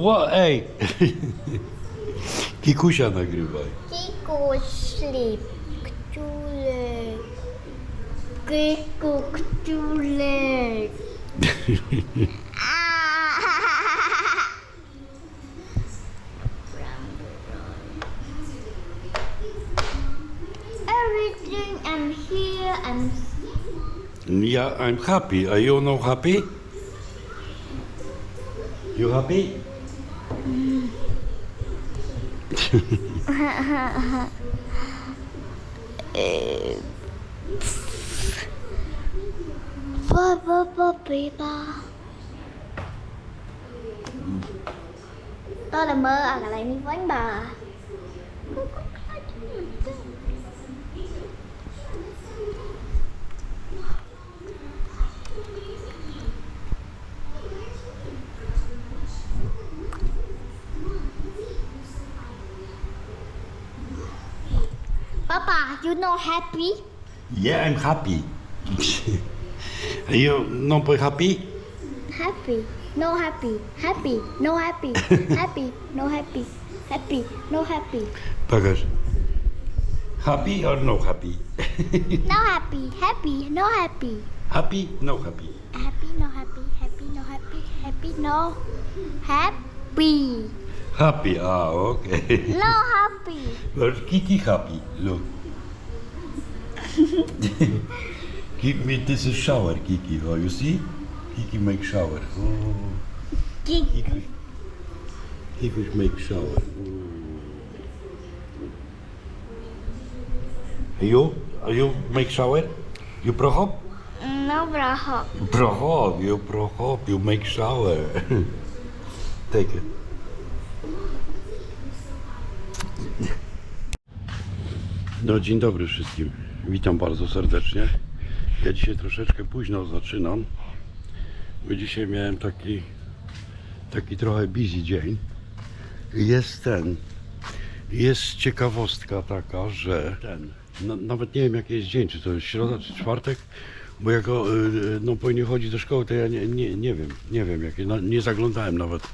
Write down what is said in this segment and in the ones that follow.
Wha- ej! Kikusia nagrywaj. Kiku sleep. Ktulek. Kiku ktulek. Everything I'm here I'm Yeah, I'm happy. Are you not happy? You happy? Ba ba ba ba ba Tôi là mơ à lại đi với bà. Papa, you know happy? Yeah, I'm happy. Are you not happy? Happy, no happy, happy, no happy, happy, no happy, happy, no happy, Pokaż. Happy or no happy? no happy, happy, no happy, happy? No happy. happy, no happy, happy, no happy, happy, no happy, Happy, ah, okay. no happy. But Kiki happy, look. Give me this is shower, Kiki. Oh, you see? Kiki make shower. Oh, Kiki. Kiki make shower. Oh. You? Are you make shower? You prohop? No braho. Prohop, you prohop, you make shower. Take it. No dzień dobry wszystkim. Witam bardzo serdecznie. Ja dzisiaj troszeczkę późno zaczynam, bo dzisiaj miałem taki taki trochę busy dzień. Jest ten, jest ciekawostka taka, że ten, no, nawet nie wiem jaki jest dzień, czy to jest środa, czy czwartek, bo jako y, no, powinien chodzić do szkoły, to ja nie, nie, nie wiem, nie wiem jakie, no, nie zaglądałem nawet e,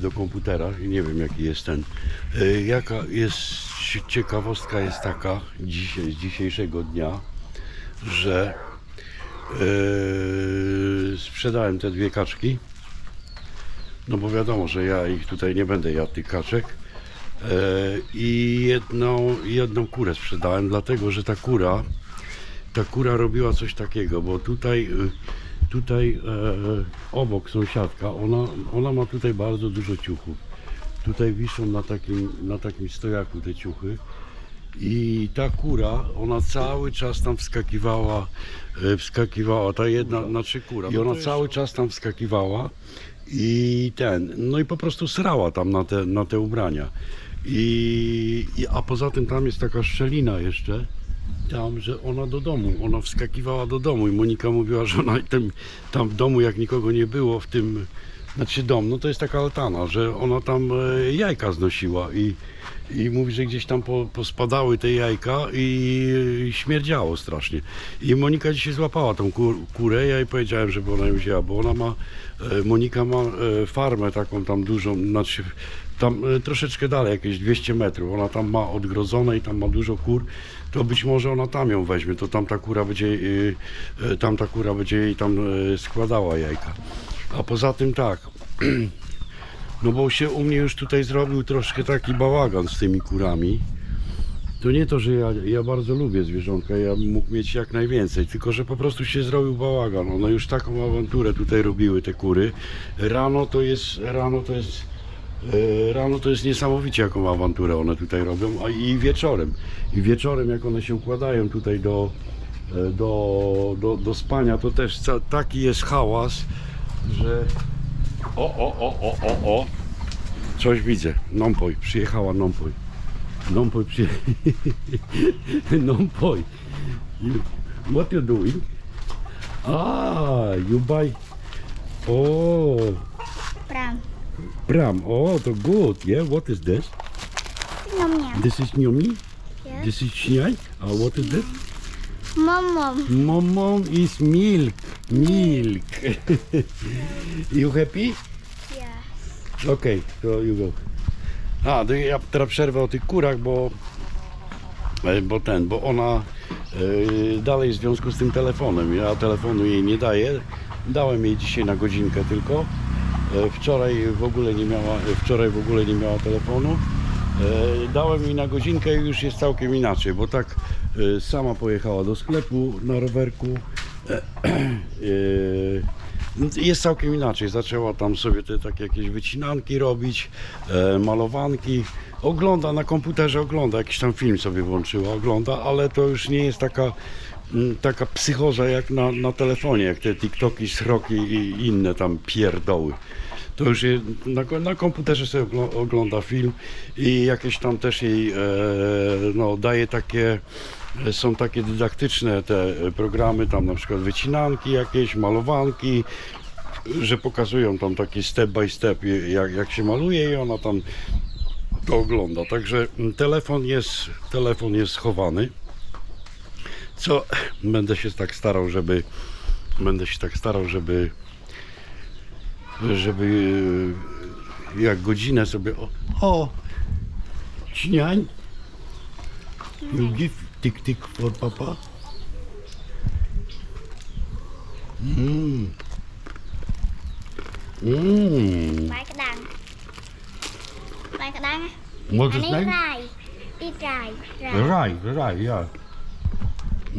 do komputera i nie wiem jaki jest ten. E, jaka jest cie- ciekawostka jest taka dzisiaj, z dzisiejszego dnia, że e, sprzedałem te dwie kaczki. No bo wiadomo, że ja ich tutaj nie będę jadł tych kaczek. E, I jedną, jedną kurę sprzedałem, dlatego że ta kura, ta kura robiła coś takiego, bo tutaj, y, tutaj e, obok sąsiadka, ona, ona ma tutaj bardzo dużo ciuchów. Tutaj wiszą na takim, na takim stojaku te ciuchy. I ta kura, ona cały czas tam wskakiwała, e, wskakiwała, ta jedna, znaczy kura. I ona cały czas tam wskakiwała i ten, no i po prostu srała tam na te, na te ubrania. I, i, a poza tym tam jest taka szczelina jeszcze, tam, że ona do domu, ona wskakiwała do domu i Monika mówiła, że ona tym, tam w domu jak nikogo nie było w tym, znaczy dom, no to jest taka altana, że ona tam e, jajka znosiła i, i mówi, że gdzieś tam po, pospadały te jajka i, śmierdziało strasznie. I Monika dzisiaj złapała tą kur, kurę, ja jej powiedziałem, żeby ona ją wzięła, bo ona ma, e, Monika ma e, farmę taką tam dużą, znaczy tam troszeczkę dalej, jakieś 200 metrów, ona tam ma odgrodzone i tam ma dużo kur, to być może ona tam ją weźmie, to tam ta kura będzie, e, e, tam ta kura będzie jej tam e, składała jajka. A poza tym tak, no bo się u mnie już tutaj zrobił troszkę taki bałagan z tymi kurami. To nie to, że ja, ja bardzo lubię zwierzątka, ja bym mógł mieć jak najwięcej, tylko że po prostu się zrobił bałagan. One już taką awanturę tutaj robiły te kury. Rano to jest, rano to jest, rano to jest niesamowicie jaką awanturę one tutaj robią, a i wieczorem. I wieczorem jak one się układają tutaj do, e, do, do, do spania, to też taki jest hałas, że o, o, o, o, o, o. Coś widzę. Nompoj, przyjechała Nompoj. Nompoj przyjechała. Nompoj. What you doing? Ah, you buy. Oh. Pram. Oh, to good. Yeah, what is this? Mnie. This is Nyomi? Yes. This is Chiai? Uh, what is this? Mamo. Momom is milk. Milk. you happy? Yes. Okej, to you go. A, to ja teraz przerwę o tych kurach, bo, e, bo ten, bo ona e, dalej w związku z tym telefonem. Ja telefonu jej nie daję. Dałem jej dzisiaj na godzinkę tylko. E, Wczoraj w ogóle nie miała, e, wczoraj w ogóle nie miała telefonu. E, Dałem jej na godzinkę i już jest całkiem inaczej, bo tak sama pojechała do sklepu na rowerku. Jest całkiem inaczej. Zaczęła tam sobie te takie jakieś wycinanki robić, malowanki. Ogląda na komputerze, ogląda jakiś tam film sobie włączyła, ogląda, ale to już nie jest taka, taka psychoza jak na, na telefonie, jak te TikToki, sroki i inne tam pierdoły. To już je, na, na komputerze sobie ogląda film i jakieś tam też jej e, no, daje takie, e, są takie dydaktyczne te programy, tam na przykład wycinanki jakieś, malowanki, że pokazują tam taki step by step jak, jak się maluje i ona tam to ogląda. Także mm, telefon jest, telefon jest schowany Co będę się tak starał, żeby będę się tak starał, żeby żeby e, jak godzinę sobie o, o śniań you give tik tik for papa mm. Mm. បាយក្តាំងបាយក្តាំង What's អា his នេះ name? រាយអ៊ីរាយរា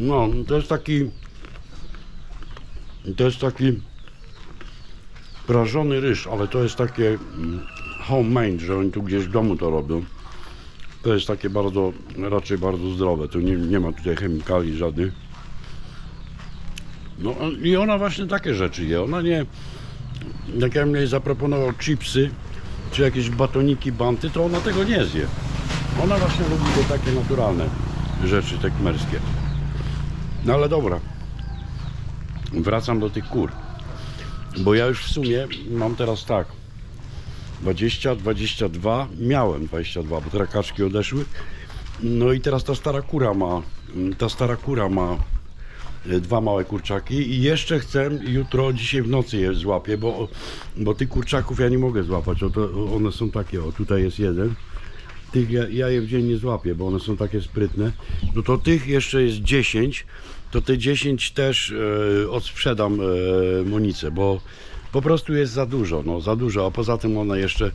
No, to jest taki. To jest taki prażony ryż, ale to jest takie mm, homemade, że oni tu gdzieś w domu to robią. To jest takie bardzo, raczej bardzo zdrowe. Tu nie, nie ma tutaj chemikali żadnych. No i ona właśnie takie rzeczy je. Ona nie. Jak ja bym jej zaproponował chipsy, czy jakieś batoniki, banty, to ona tego nie zje. Ona właśnie lubi te takie naturalne rzeczy tekmerskie. No ale dobra. Wracam do tych kur. Bo ja już w sumie mam teraz tak. 20, 22, miałem 22, bo teraz kaczki odeszły. No i teraz ta stara kura ma, ta stara kura ma e, dwa małe kurczaki i jeszcze chcę jutro, dzisiaj w nocy je złapię, bo, bo tych kurczaków ja nie mogę złapać. O, to, one są takie, o tutaj jest jeden tych ja, ja je w dzień nie złapię, bo one są takie sprytne. No to tych jeszcze jest 10, to te 10 też e, odsprzedam e, bo po prostu jest za dużo, no za dużo, a poza tym one jeszcze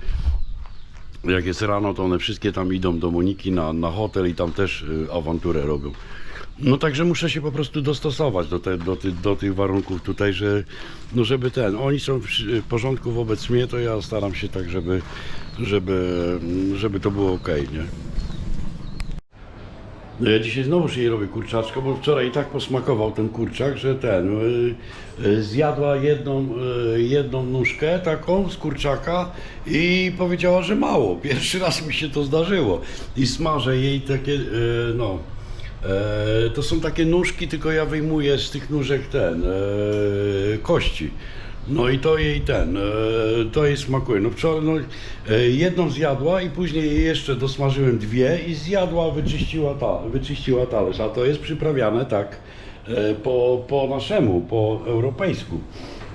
jak jest rano, to one wszystkie tam idą do Moniki na, na hotel i tam też e, awanturę robią. No także muszę się po prostu dostosować do, te, do, ty, do tych warunków tutaj, że no żeby ten, oni są w porządku wobec mnie, to ja staram się tak, żeby, żeby, żeby to było ok, nie? No ja dzisiaj znowu jej robię kurczaczka, bo wczoraj i tak posmakował ten kurczak, że ten y, y, zjadła jedną, y, jedną nóżkę taką z kurczaka i powiedziała, że mało. Pierwszy raz mi się to zdarzyło. I smażę jej takie, y, no, e, to są takie nóżki, tylko ja wyjmuję z tych nóżek ten, e, kości. No i to jej ten, e, to jej smakuje. No wczoraj no, jedną zjadła i później jeszcze dosmażyłem dwie i zjadła, wyczyściła, ta, wyczyściła talerz. A to jest przyprawiane tak po, po naszemu, po europejsku.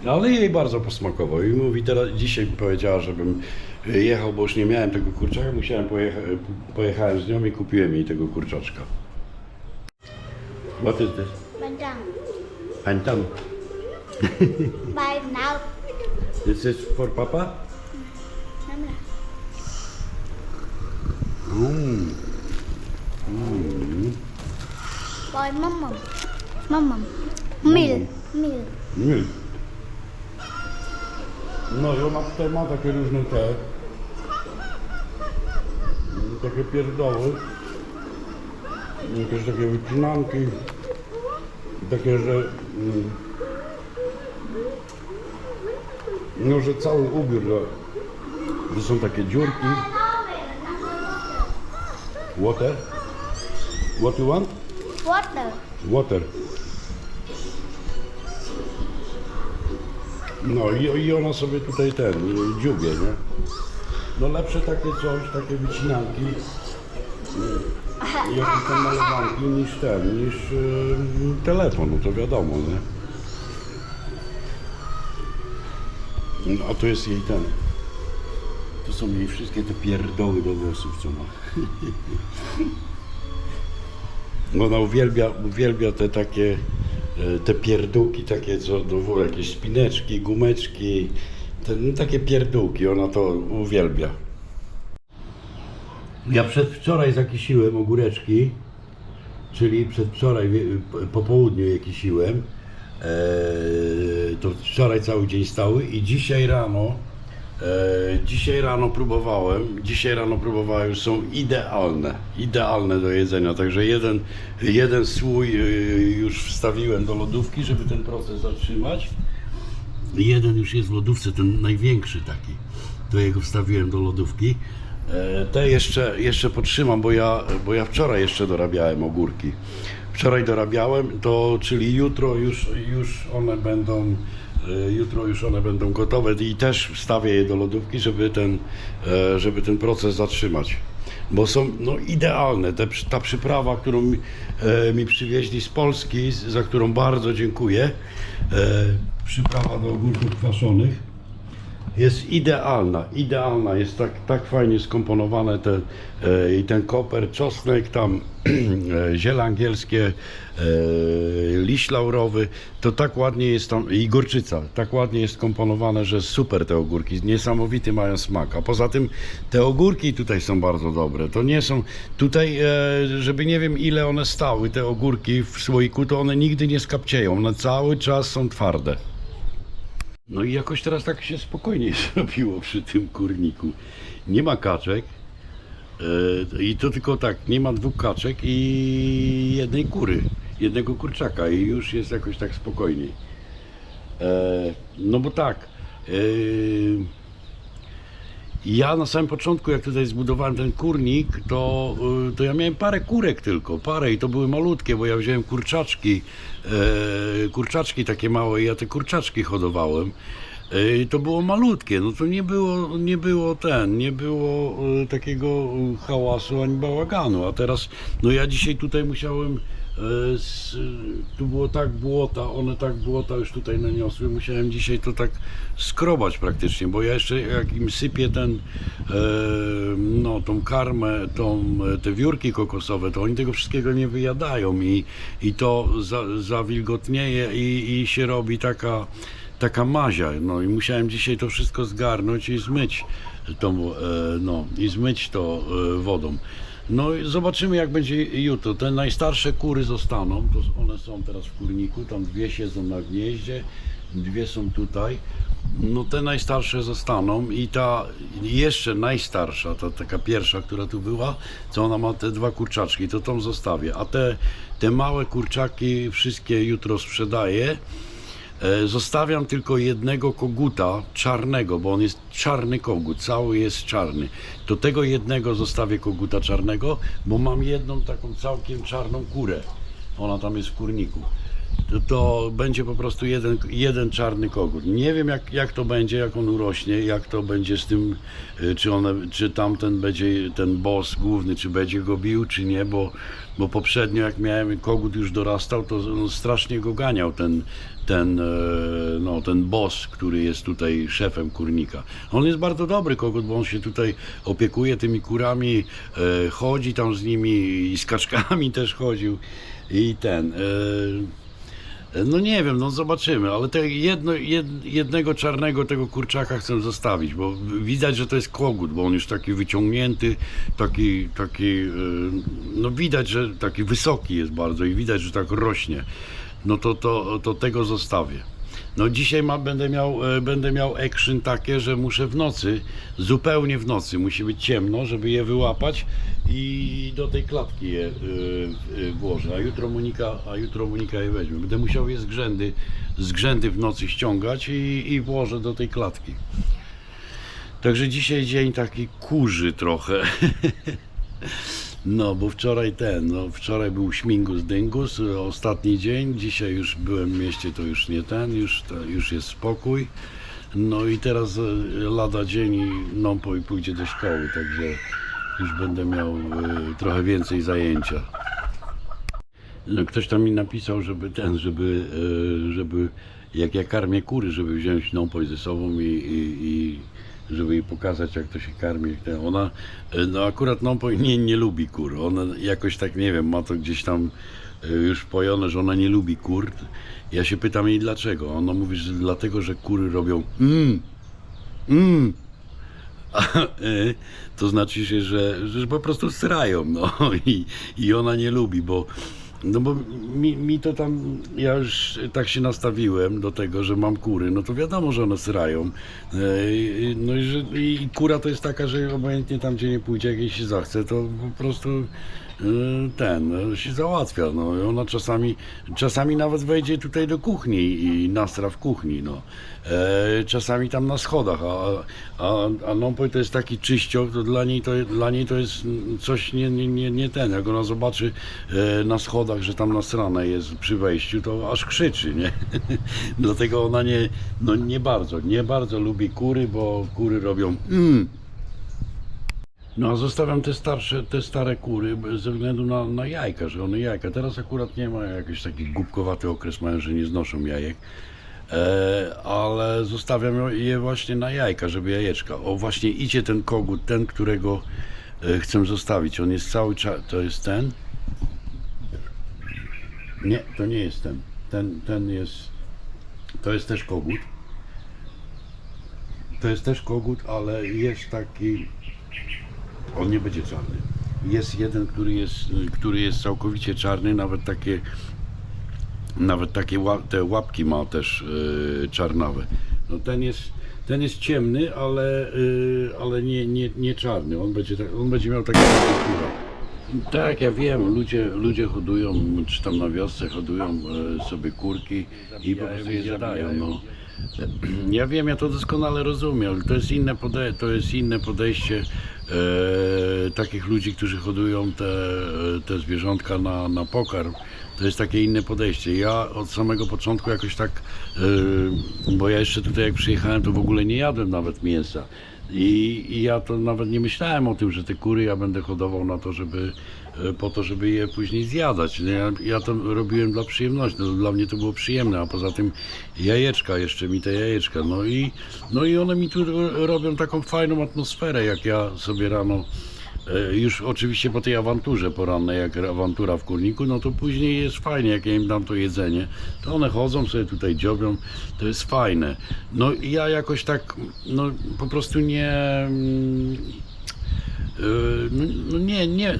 Ale jej bardzo posmakował i mówi teraz, dzisiaj powiedziała, żebym jechał, bo już nie miałem tego kurczaka, musiałem pojechać, pojechałem z nią i kupiłem jej tego kurczaczka. What is this? Bandang. Bantam. By now. This is for Papa? Mmm. Mmm. By Mama. Mama. Mil. Mil. Mil. No, ja mam tutaj ma takie różne te. Takie pierdoły. Jakieś takie wycinanki takie, że mm, no, że cały ubiór że, są takie dziurki water what you want? water Water. No i, i ona sobie tutaj ten, dziubie, nie? No lepsze takie coś, takie wycinanki, y, jakieś tam malowanki niż ten, niż y, telefon, no to wiadomo, nie? No, a tu jest jej ten. To są jej wszystkie te pierdoły do włosów, co ma. Ona uwielbia, uwielbia te takie, e, te pierdółki takie, co do jakieś spineczki, gumeczki, te, no, takie pierdółki, ona to uwielbia. Ja przedwczoraj zakisiłem ogóreczki, czyli przedwczoraj po południu je kisiłem. Eee, to wczoraj cały dzień stały i dzisiaj rano e, dzisiaj rano próbowałem, dzisiaj rano próbowałem, już są idealne, idealne do jedzenia, także jeden, jeden słój e, już wstawiłem do lodówki, żeby ten proces zatrzymać. Jeden już jest w lodówce, ten największy taki. To jego wstawiłem do lodówki. E, Te jeszcze, jeszcze potrzymam, bo ja, bo ja wczoraj jeszcze dorabiałem ogórki. Wczoraj dorabiałem, to czyli jutro już, już one będą e, jutro już one będą gotowe i też wstawię je do lodówki, żeby ten, e, żeby ten proces zatrzymać. Bo są no, idealne. Te, ta przyprawa, którą mi, mi przywieźli z Polski, za którą bardzo dziękuję, przyprawa do ogórków kwaszonych, jest idealna, idealna, jest tak, tak fajnie skomponowane te, e, i ten koper, czosnek, tam e, ziele angielskie, e, liść laurowy, to tak ładnie jest tam, i gorczyca, tak ładnie jest skomponowane, że super te ogórki, niesamowity mają smak, a poza tym te ogórki tutaj są bardzo dobre, to nie są, tutaj, e, żeby nie wiem ile one stały, te ogórki w słoiku, to one nigdy nie skapcieją, one cały czas są twarde. No i jakoś teraz tak się spokojniej zrobiło przy tym kurniku. Nie ma kaczek. e, I to tylko tak, nie ma dwóch kaczek i jednej kury, jednego kurczaka i już jest jakoś tak spokojniej. E, No bo tak, e, ja na samym początku, jak tutaj zbudowałem ten kurnik, to, y, to ja miałem parę kurek tylko, parę i to były malutkie, bo ja wziąłem kurczaczki, e, kurczaczki takie małe i ja te kurczaczki hodowałem. E, I to było malutkie, no to nie było, nie było ten, nie było e, takiego e, hałasu ani bałaganu, a teraz, no ja dzisiaj tutaj musiałem z, tu było tak błota, one tak błota już tutaj naniosły, musiałem dzisiaj to tak skrobać praktycznie, bo ja jeszcze jak im sypię ten, e, no tą karmę, tą, e, te wiórki kokosowe, to oni tego wszystkiego nie wyjadają i, i to za, zawilgotnieje i, i się robi taka, taka mazia, no i musiałem dzisiaj to wszystko zgarnąć i zmyć tą, e, no i zmyć to e, wodą. No i zobaczymy jak będzie jutro. Te najstarsze kury zostaną, to one są teraz w kurniku, tam dwie siedzą na gnieździe, dwie są tutaj. No te najstarsze zostaną i ta jeszcze najstarsza, ta taka pierwsza, która tu była, co ona ma te dwa kurczaczki, to tą zostawię. A te, te małe kurczaki wszystkie jutro sprzedaję. E, Zostawiam tylko jednego koguta czarnego, bo on jest czarny kogut, cały jest czarny. Do tego jednego zostawię koguta czarnego, bo mam jedną taką całkiem czarną kurę. Ona tam jest w kurniku. To, będzie po prostu jeden, jeden czarny kogut. Nie wiem jak, jak to będzie, jak on urośnie, jak to będzie z tym, y, czy, one, czy tamten będzie, ten boss główny, czy będzie go bił, czy nie, bo, bo poprzednio jak miałem kogut już dorastał, to strasznie go ganiał, ten, ten, e, no, ten boss, który jest tutaj szefem kurnika. On jest bardzo dobry kogut, bo on się tutaj opiekuje tymi kurami, e, chodzi tam z nimi i z kaczkami też chodził i ten... No nie wiem, no zobaczymy, ale te jedno, jed, jednego czarnego tego kurczaka chcę zostawić, bo widać, że to jest kogut, bo on już taki wyciągnięty, taki, taki, e, no widać, że taki wysoki jest bardzo i widać, że tak rośnie. No to, to, to tego zostawię. No dzisiaj ma, będę, miał, e, będę miał action takie, że muszę w nocy, zupełnie w nocy, musi być ciemno, żeby je wyłapać i do tej klatki je y, y, włożę. A jutro Monika, a jutro Monika je weźmie. Będę musiał je z grzędy, z grzędy w nocy ściągać i, i włożę do tej klatki. Także dzisiaj dzień taki kurzy trochę. No, bo wczoraj ten, no wczoraj był śmigus dyngus, ostatni dzień, dzisiaj już byłem w mieście, to już nie ten, już, to, już jest spokój. No i teraz e, lada dzień i Nompo i pójdzie do szkoły, także już będę miał e, trochę więcej zajęcia. No, ktoś tam mi napisał, żeby ten, żeby, e, żeby jak ja karmię kury, żeby wziąć Nompo ze sobą i, i, i żeby jej pokazać, jak to się karmi. Ona, e, no akurat no, po- nie, nie lubi kur. Ona jakoś tak, nie wiem, ma to gdzieś tam e, już wpojone, że ona nie lubi kur. Ja się pytam jej dlaczego. Ona mówi, że dlatego, że kury robią mm, mm. A, e, to znaczy się, że, że po prostu srają, no i, i ona nie lubi, bo no bo mi, mi to tam, ja już tak się nastawiłem do tego, że mam kury, no to wiadomo, że one srają. E, No i, że, i kura to jest taka, że obojętnie tam, gdzie nie pójdzie, jak jej się zachce, to po prostu ten, e, się załatwia, no i ona czasami, czasami nawet wejdzie tutaj do kuchni i nastra w kuchni, no. E, czasami tam na schodach, a, a, a Nompoj to jest taki czyściok, to dla niej to, dla niej to jest coś nie, nie, nie, nie ten, jak ona zobaczy e, na schodach, że tam nasrane jest przy wejściu, to aż krzyczy, nie? Dlatego ona nie, no nie bardzo, nie bardzo lubi kury, bo kury robią mm, no a zostawiam te starsze, te stare kury ze względu na, na jajka, że one jajka. Teraz akurat nie ma jakiś taki głupkowaty okres mają, że nie znoszą jajek. E, ale zostawiam je właśnie na jajka, żeby jajeczka. O właśnie idzie ten kogut, ten, którego e, chcę zostawić. On jest cały czas, to jest ten? Nie, to nie jest ten. Ten, ten jest, to jest też kogut. To jest też kogut, ale jest taki, on nie będzie czarny. Jest jeden, który jest, który jest całkowicie czarny, nawet takie, nawet takie te łapki ma też yy, czarnawe. No ten jest, ten jest ciemny, ale, yy, ale nie, nie, nie czarny. On będzie, tak- on będzie miał takie. Tak, ja wiem, ludzie, ludzie hodują, czy tam na wiosce hodują e, sobie kurki i po prostu je zjadają. No. Ja wiem, ja to doskonale rozumiem, ale to jest inne, pode- to jest inne podejście e, takich ludzi, którzy hodują te, te zwierzątka na, na pokarm. To jest takie inne podejście. Ja od samego początku jakoś tak, e, bo ja jeszcze tutaj jak przyjechałem, to w ogóle nie jadłem nawet mięsa. I, I ja to nawet nie myślałem o tym, że te kury ja będę hodował na to, żeby e, po to, żeby je później zjadać. Nie, Ja, ja to robiłem dla przyjemności, no, dla mnie to było przyjemne, a poza tym jajeczka, jeszcze mi te jajeczka. No i, no i one mi tu ro- robią taką fajną atmosferę, jak ja sobie rano e, już oczywiście po tej awanturze porannej, jak awantura w kurniku, no to później jest fajnie, jak ja im dam to jedzenie, to one chodzą sobie tutaj dziobią, to jest fajne. No i ja jakoś tak, no po prostu nie... e, No, no nie, nie,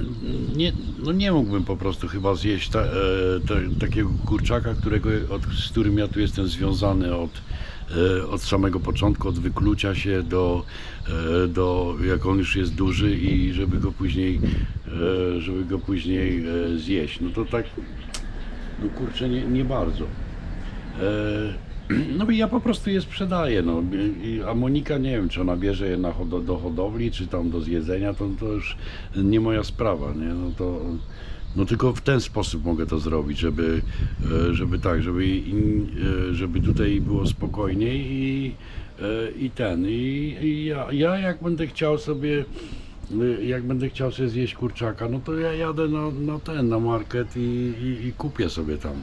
nie, no nie mógłbym po prostu chyba zjeść ta, e, takiego kurczaka, którego, od, z którym ja tu jestem związany od, e, od samego początku, od wyklucia się do, e, do jak on już jest duży i żeby go później, żeby go później zjeść. No to tak, no kurczę, nie, nie bardzo. No i ja po prostu je sprzedaję, no. A Monika nie wiem, czy ona bierze je na hodo, do hodowli, czy tam do zjedzenia, to, to już nie moja sprawa, nie? No to no tylko w ten sposób mogę to zrobić, żeby, e, żeby tak, żeby, in- e, żeby tutaj było spokojniej i, e, i ten. I, i ja, ja jak będę chciał sobie jak będę chciał sobie zjeść kurczaka, no to ja jadę na, na ten, na market i, i, i kupię sobie tam.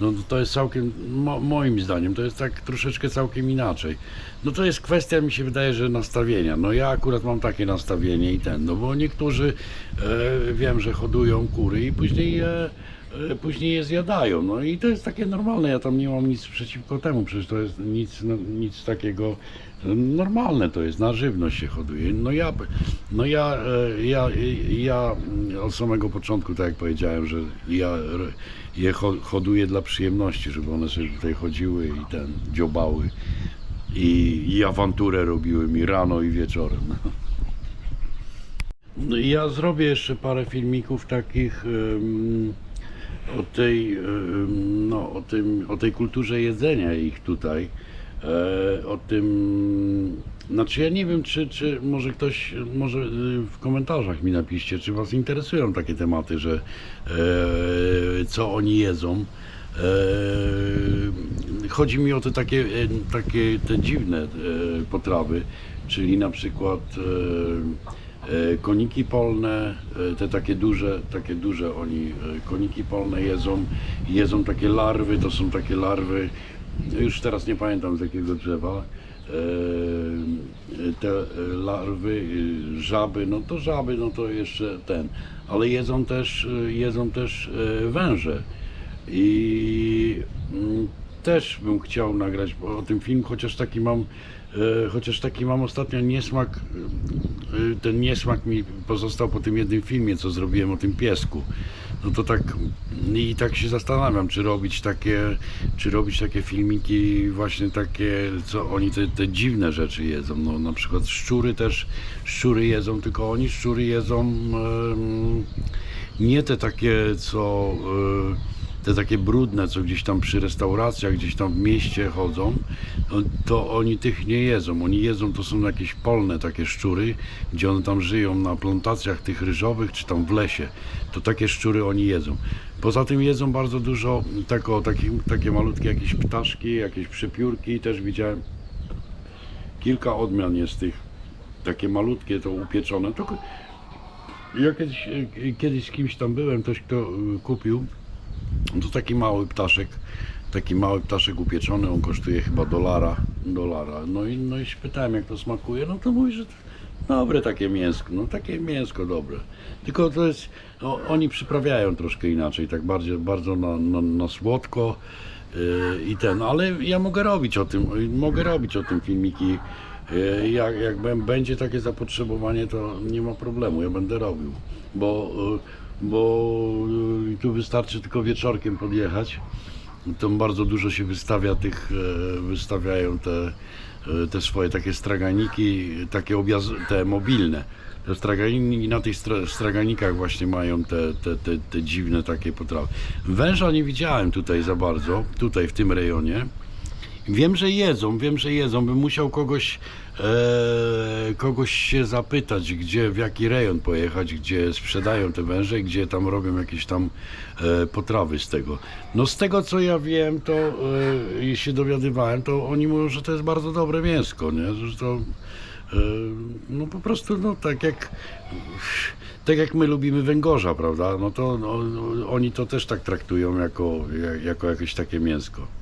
No to jest całkiem, mo, moim zdaniem, to jest tak troszeczkę całkiem inaczej. No to jest kwestia, mi się wydaje, że nastawienia. No ja akurat mam takie nastawienie i ten, no bo niektórzy e, wiem, że hodują kury i później je, e, później je zjadają. No i to jest takie normalne, ja tam nie mam nic przeciwko temu, przecież to jest nic, no, nic takiego normalne to jest, na żywność się hoduje. No ja, no ja, e, ja, ja mm, od samego początku, tak jak powiedziałem, że ja je ho- hoduję dla przyjemności, żeby one sobie tutaj chodziły i ten, dziobały i, i awanturę robiły mi rano i wieczorem. No ja zrobię jeszcze parę filmików takich em, o tej, em, no, o tym, o tej kulturze jedzenia ich tutaj. E, o tym, znaczy ja nie wiem, czy, czy może ktoś, może y, w komentarzach mi napiszcie, czy Was interesują takie tematy, że e, co oni jedzą. E, chodzi mi o te takie, e, takie te dziwne e, potrawy, czyli na przykład e, e, koniki polne, e, te takie duże, takie duże oni e, koniki polne jedzą, jedzą takie larwy, to są takie larwy, już teraz nie pamiętam z jakiego drzewa, e, te larwy, e, żaby, no to żaby, no to jeszcze ten, ale jedzą też, e, jedzą też węże. I mm, też bym chciał nagrać o tym film, chociaż taki mam, chociaż taki mam ostatnio niesmak, ten niesmak mi pozostał po tym jednym filmie, co zrobiłem o tym piesku. No to tak i tak się zastanawiam, czy robić takie, czy robić takie filmiki właśnie takie, co oni te, te dziwne rzeczy jedzą. No na przykład szczury też, szczury jedzą, tylko oni szczury jedzą em, nie te takie, co e, te takie brudne, co gdzieś tam przy restauracjach, gdzieś tam w mieście chodzą, no, to oni tych nie jedzą. Oni jedzą, to są jakieś polne takie szczury, gdzie one tam żyją na plantacjach tych ryżowych, czy tam w lesie. To takie szczury oni jedzą. Poza tym jedzą bardzo dużo takie malutkie jakieś ptaszki, jakieś przepiórki, też widziałem kilka odmian jest tych, takie malutkie to upieczone. To, ja kiedyś, kiedyś z kimś tam byłem, ktoś kto y, kupił, to taki mały ptaszek, taki mały ptaszek upieczony, on kosztuje chyba dolara, dolara. No i, no i się pytałem jak to smakuje, no to mówi, że dobre takie mięsko, no takie mięsko dobre. Tylko to jest, oni przyprawiają troszkę inaczej, tak bardziej, bardzo na, na, na słodko yy, i ten, ale ja mogę robić o tym, mogę robić o tym filmiki. Yy, Jak, jak bę- będzie takie zapotrzebowanie, to nie ma problemu, ja będę robił, bo, yy, bo yy, tu wystarczy tylko wieczorkiem podjechać. Tam bardzo dużo się wystawia tych, e, wystawiają te, e, te swoje takie straganiki, takie objaz, te mobilne. Te straganiki, na tych stra, straganikach właśnie mają te, te, te, te dziwne takie potrawy. Węża nie widziałem tutaj za bardzo, tutaj w tym rejonie. Wiem, że jedzą, wiem, że jedzą. Bym musiał kogoś, e, kogoś się zapytać, gdzie, w jaki rejon pojechać, gdzie sprzedają te węże i gdzie tam robią jakieś tam e, potrawy z tego. No z tego co ja wiem, to e, i się dowiadywałem, to oni mówią, że to jest bardzo dobre mięsko, nie? Że to e, no po prostu no tak jak tak jak my lubimy węgorza, prawda? No to no, oni to też tak traktują jako, jako jakieś takie mięsko.